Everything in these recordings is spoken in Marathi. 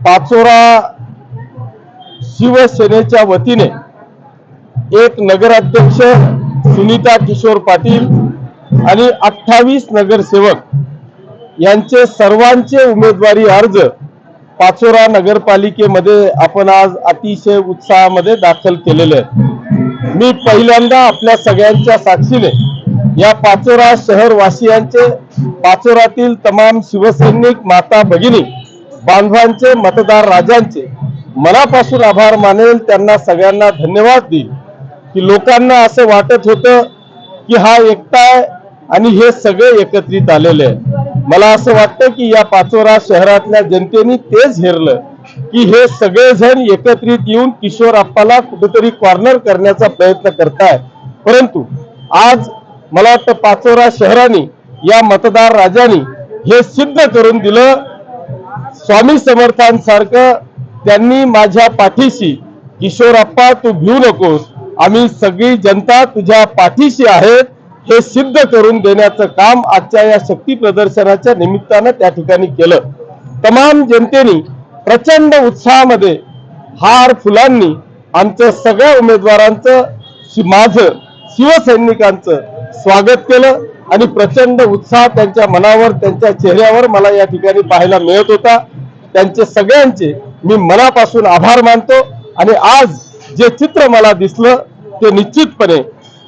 पाचोरा शिवसेनेच्या वतीने एक नगराध्यक्ष सुनीता किशोर पाटील आणि अठ्ठावीस नगरसेवक यांचे सर्वांचे उमेदवारी अर्ज पाचोरा नगरपालिकेमध्ये आपण आज अतिशय उत्साहामध्ये दाखल केलेले आहेत. मी पहिल्यांदा आपल्या सगळ्यांच्या साक्षीने या पाचोरा शहरवासियांचे पाचोरातील तमाम शिवसैनिक माता भगिनी बांधवांचे मतदार राजांचे मनापासून आभार मानेल. त्यांना सगळ्यांना धन्यवाद देईल. की लोकांना असं वाटत होतं की हा एकटा आहे आणि हे सगळे एकत्रित आलेले आहे मला असं वाटतं की या पाचोरा शहरातल्या जनतेने तेच हेरलं की हे सगळेजण एकत्रित येऊन किशोर अप्पाला कुठेतरी कॉर्नर करण्याचा प्रयत्न करताय. परंतु आज मला वाटतं पाचोरा शहराने या मतदार राजांनी हे सिद्ध करून दिलं स्वामी समर्थांसारखं त्यांनी माझ्या पाठीशी किशोरप्पा तू घेऊ नकोस. आम्ही सगळी जनता तुझ्या पाठीशी आहेत हे सिद्ध करून देण्याचं काम आजच्या या शक्ती प्रदर्शनाच्या निमित्तानं त्या ठिकाणी केलं. तमाम जनतेने प्रचंड उत्साहामध्ये हार फुलांनी आमचं सगळ्या उमेदवारांचं माझं शिवसैनिकांचं स्वागत केलं. आणि प्रचंड उत्साह त्यांच्या मनावर त्यांच्या चेहऱ्यावर मला या ठिकाणी पाहायला मिळत होता. त्यांचे सगळ्यांचे मी मनापासून आभार मानतो आणि आज जे चित्र मला दिसलं ते निश्चितपणे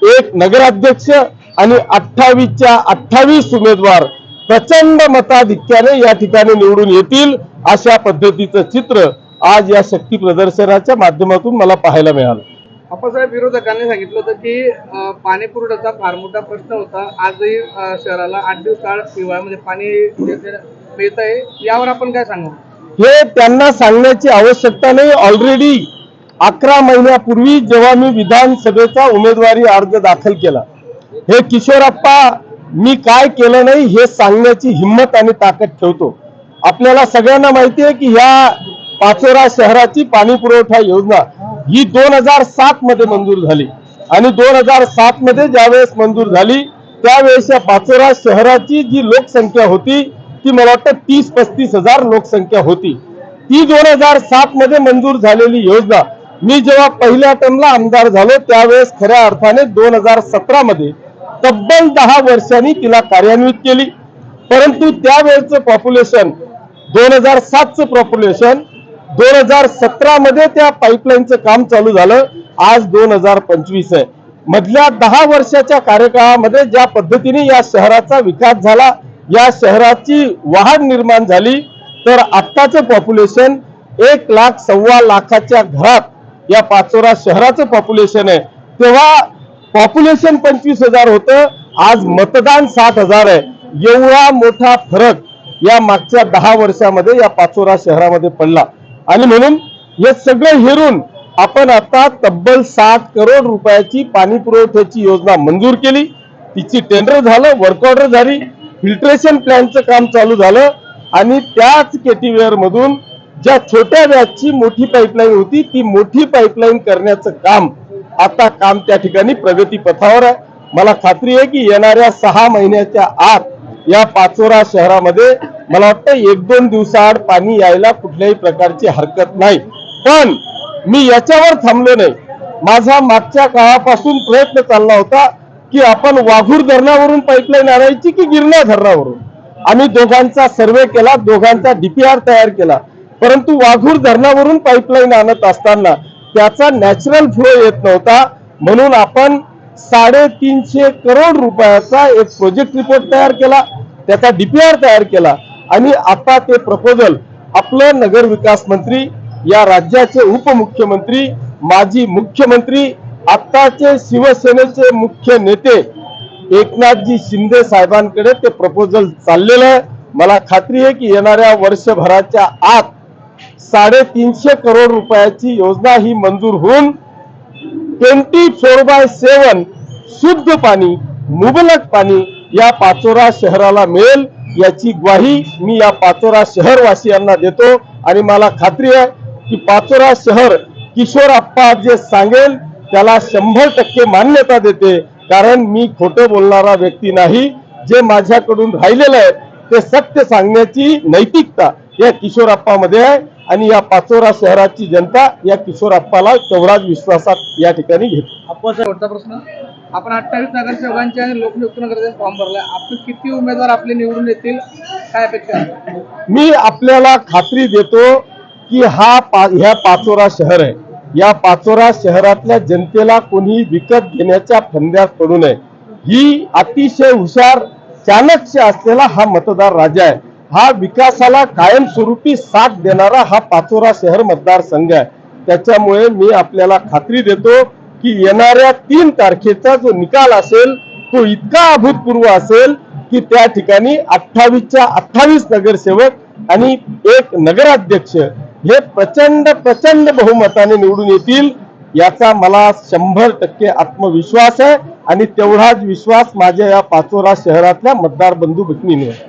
एक नगराध्यक्ष आणि अठ्ठावीसच्या अठ्ठावीस उमेदवार प्रचंड मताधिक्याने या ठिकाणी निवडून येतील अशा पद्धतीचं चित्र आज या शक्ती प्रदर्शनाच्या माध्यमातून मला पाहायला मिळालं. अप्पासाहेब विरोधकांनी सांगितलं होतं की पाणी पुरवठ्याचा फार मोठा प्रश्न होता. आजही शहराला आठ दिवस काळ हिवाळ्यामध्ये म्हणजे पाणी मिळत आहे यावर आपण काय सांगू? हे त्यांना सांगण्याची आवश्यकता नाही. ऑलरेडी अकरा महिन्यापूर्वी जेव्हा मी विधानसभेचा उमेदवारी अर्ज दाखल केला हे किशोरप्पा मी काय केलं नाही हे सांगण्याची हिंमत आणि ताकद ठेवतो. आपल्याला सगळ्यांना माहिती आहे की ह्या पाचोरा शहराची पाणी पुरवठा योजना ही दोन हजार सात मध्ये मंजूर झाली. आणि दोन हजार सात मध्ये ज्यावेळेस मंजूर झाली त्यावेळेस या पाचोरा शहराची जी लोकसंख्या होती ती मला वाटतं तीस पस्तीस हजार लोकसंख्या होती. ती दोन हजार सात मध्ये मंजूर झालेली योजना मी जेव्हा पहिल्या टर्मला आमदार झालो त्यावेळेस खऱ्या अर्थाने दोन हजार सतरा मध्ये तब्बल दहा वर्षांनी तिला कार्यान्वित केली. परंतु त्यावेळेचं पॉप्युलेशन दोन हजार सातचं पॉप्युलेशन दोन हजार सतरा मध्ये त्या पाईपलाईनचं काम चालू झालं. आज दोन हजार पंचवीस आहे. मधल्या दहा वर्षाच्या कार्यकाळामध्ये ज्या पद्धतीने या शहराचा विकास झाला या शहराची वाढ निर्माण झाली तर आत्ताचं पॉप्युलेशन एक लाख सव्वा लाखाच्या घरात या पाचोरा शहराचं पॉप्युलेशन आहे. तेव्हा पॉप्युलेशन पंचवीस हजार होतं आज मतदान सात हजार आहे. एवढा मोठा फरक या मागच्या दहा वर्षामध्ये या पाचोरा शहरामध्ये पडला. आणि म्हणून हे सगळं हेरून आपण आता तब्बल सात करोड रुपयाची पाणी पुरवठ्याची योजना मंजूर केली. तिची टेंडर झालं वर्क ऑर्डर झाली फिल्ट्रेशन प्लॅनचं काम चालू झालं आणि त्याच केटीवेअर मधून ज्या छोट्या व्याजची मोठी पाईपलाईन होती ती मोठी पाईपलाईन करण्याचं काम आता काम त्या ठिकाणी प्रगती पथावर आहे. मला खात्री आहे की येणाऱ्या सहा महिन्याच्या आत या पाचोरा शहरामध्ये मला वाटतं एक दोन दिवसाआड पाणी यायला कुठल्याही प्रकारची हरकत नाही. पण मी याच्यावर थांबलो नाही. माझा मागच्या काळापासून प्रयत्न चालला होता की आपण वाघूर धरणावरून पाईपलाईन आणायची की गिरणा धरणावरून? आम्ही दोघांचा सर्वे केला दोघांचा डीपीआर तयार केला. परंतु वाघूर धरणावरून पाईपलाईन आणत असताना त्याचा नॅचरल फ्लो येत नव्हता. म्हणून आपण साडेतीनशे करोड रुपयाचा एक प्रोजेक्ट रिपोर्ट तयार केला. त्याचा डीपीआर तयार केला. आणि आता ते प्रपोजल आपलं नगर विकास मंत्री या राज्याचे उपमुख्यमंत्री माजी मुख्यमंत्री आत्ताचे शिवसेनेचे मुख्य नेते एकनाथजी शिंदे साहेबांकडे ते प्रपोजल चाललेलं आहे. मला खात्री आहे की येणाऱ्या वर्षभराच्या आत साडेतीनशे करोड रुपयाची योजना ही मंजूर होऊन ट्वेंटी फोर बाय सेवन शुद्ध पाणी मुबलक पाणी या पाचोरा शहराला मिळेल. याची ग्वाही मी या पाचोरा शहरवासियांना देतो. आणि मला खात्री आहे की पाचोरा शहर किशोर आप्पा जे सांगेल त्याला शंभर टक्के मान्यता देते. कारण मी खोटं बोलणारा व्यक्ती नाही. जे माझ्याकडून राहिलेलं आहे ते सत्य सांगण्याची नैतिकता या किशोरप्पामध्ये आहे. आणि या पाचोरा शहराची जनता या किशोरप्पाला तेवढाच विश्वासात या ठिकाणी घेते. शेवटचा प्रश्न. आपण अठ्ठावीस नगरसेवकांचे आणि लोकनियुक्त नगराचे फॉर्म भरलाय. आपण किती उमेदवार आपले निवडून येतील? काय अपेक्षा मी आपल्याला खात्री देतो की हा पा ह्या पाचोरा शहर आहे. या पाचोरा शहरातल्या जनतेला कोणी विकत घेण्याच्या फंद्यात पडू नये. ही अतिशय हुशार चाणक्य असलेला हा मतदार राजा आहे. हा विकासाला कायमस्वरूपी साथ देणारा हा पाचोरा शहर मतदारसंघ आहे त्याच्यामुळे मी आपल्याला खात्री देतो की येणाऱ्या तीन तारखेचा जो निकाल असेल तो इतका अभूतपूर्व असेल की त्या ठिकाणी अठ्ठावीसच्या अठ्ठावीस नगरसेवक आणि एक नगराध्यक्ष हे प्रचंड प्रचंड बहुमताने निवडून येतील याचा मला शंभर टक्के आत्मविश्वास आहे आणि तेवढाच विश्वास माझ्या या पाचोरा शहरातल्या मतदार बंधू भगिनींवर आहे.